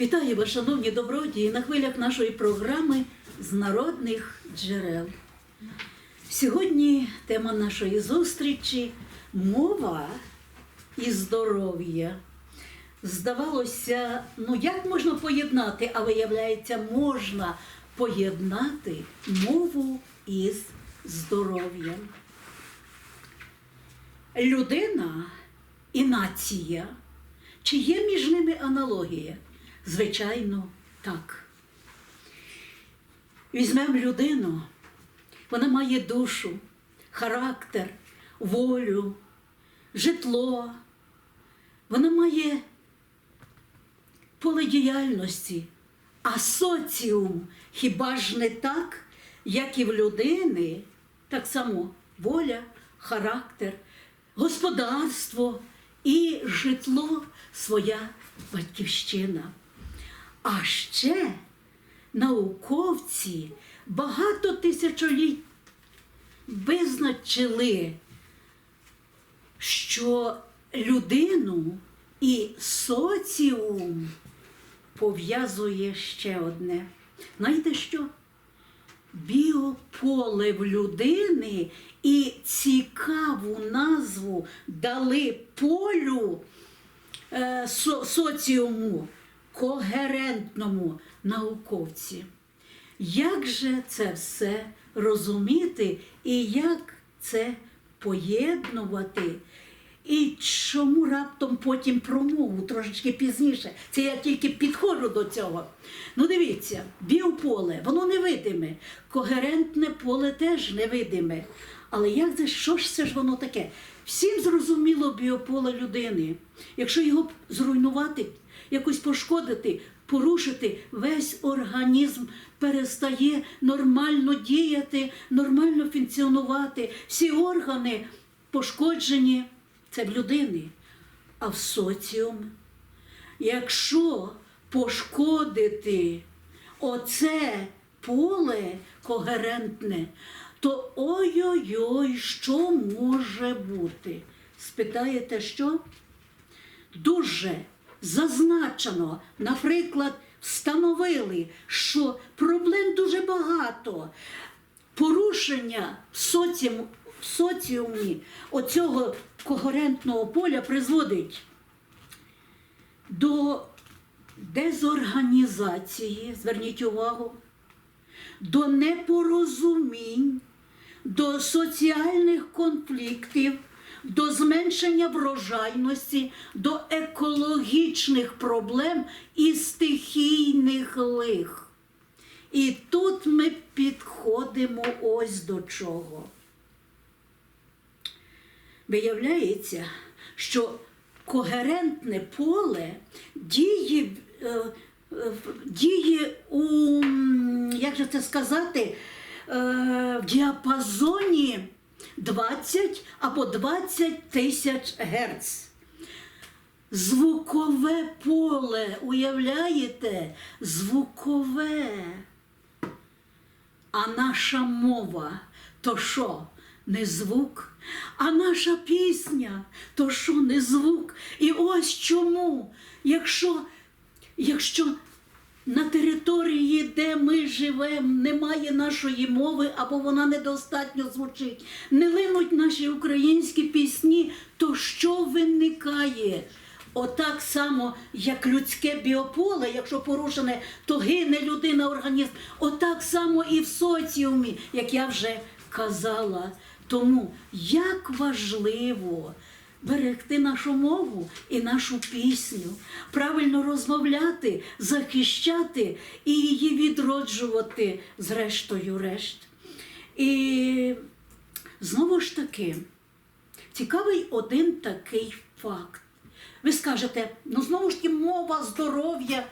Вітаю вас, шановні добродії, на хвилях нашої програми з народних джерел. Сьогодні тема нашої зустрічі мова і здоров'я. Здавалося, ну як можна поєднати, а виявляється, можна поєднати мову із здоров'ям. Людина і нація. Чи є між ними аналогія? Звичайно, так. Візьмемо людину, вона має душу, характер, волю, житло, вона має поле діяльності, а соціум хіба ж не так, як і в людини, так само воля, характер, господарство і житло своя батьківщина. А ще науковці багато тисячоліть визначили, що людину і соціум пов'язує ще одне. Знаєте що? Біополе в людини і цікаву назву дали полю е, со- соціуму когерентному науковці. Як же це все розуміти і як це поєднувати? І чому раптом потім про мову трошечки пізніше? Це я тільки підходжу до цього. Ну дивіться, біополе, воно невидиме, когерентне поле теж невидиме. Але як це, що ж це ж воно таке? Всім зрозуміло біополе людини. Якщо його зруйнувати, якось пошкодити, порушити, весь організм перестає нормально діяти, нормально функціонувати. Всі органи пошкоджені. Це в людини, а в соціум. Якщо пошкодити оце поле когерентне, то ой-ой-ой, що може бути? Спитаєте, що? Дуже зазначено, наприклад, встановили, що проблем дуже багато. Порушення в соціумі, в соціумі оцього когерентного поля призводить до дезорганізації, зверніть увагу, до непорозумінь, до соціальних конфліктів, до зменшення врожайності, до екологічних проблем і стихійних лих. І тут ми підходимо ось до чого. Виявляється, що когерентне поле діє, е, е, діє у, як же це сказати, в діапазоні 20 або 20 тисяч герц. Звукове поле, уявляєте? Звукове. А наша мова то що? Не звук, а наша пісня то що не звук. І ось чому, якщо, якщо на території, де ми живемо, немає нашої мови або вона недостатньо звучить, не линуть наші українські пісні, то що виникає? Отак само, як людське біополе, якщо порушене, то гине людина, організм. Отак само і в соціумі, як я вже казала. Тому як важливо берегти нашу мову і нашу пісню, правильно розмовляти, захищати і її відроджувати зрештою решт. І знову ж таки, цікавий один такий факт. Ви скажете, ну знову ж таки мова, здоров'я.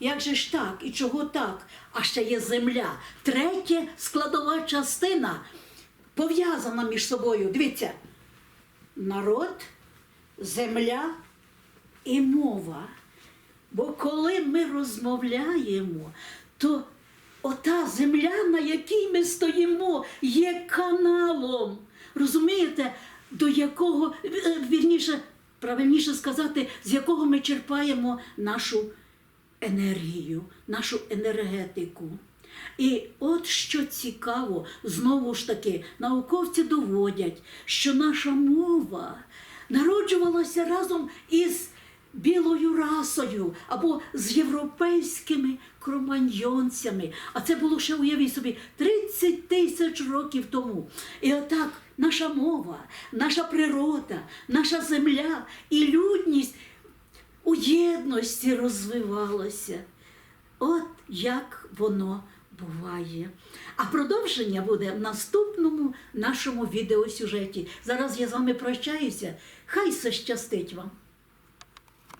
Як же ж так і чого так? А ще є земля. Третя складова частина пов'язана між собою. Дивіться, народ, земля і мова. Бо коли ми розмовляємо, то ота земля, на якій ми стоїмо, є каналом. Розумієте, до якого, е, вірніше, правильніше сказати, з якого ми черпаємо нашу енергію, нашу енергетику. І от що цікаво, знову ж таки, науковці доводять, що наша мова народжувалася разом із білою расою або з європейськими кроманьйонцями. А це було ще, уявіть собі, 30 тисяч років тому. І отак наша мова, наша природа, наша земля і людність у єдності розвивалася. От як воно буває. А продовження буде в наступному нашому відеосюжеті. Зараз я з вами прощаюся. Хай все щастить вам!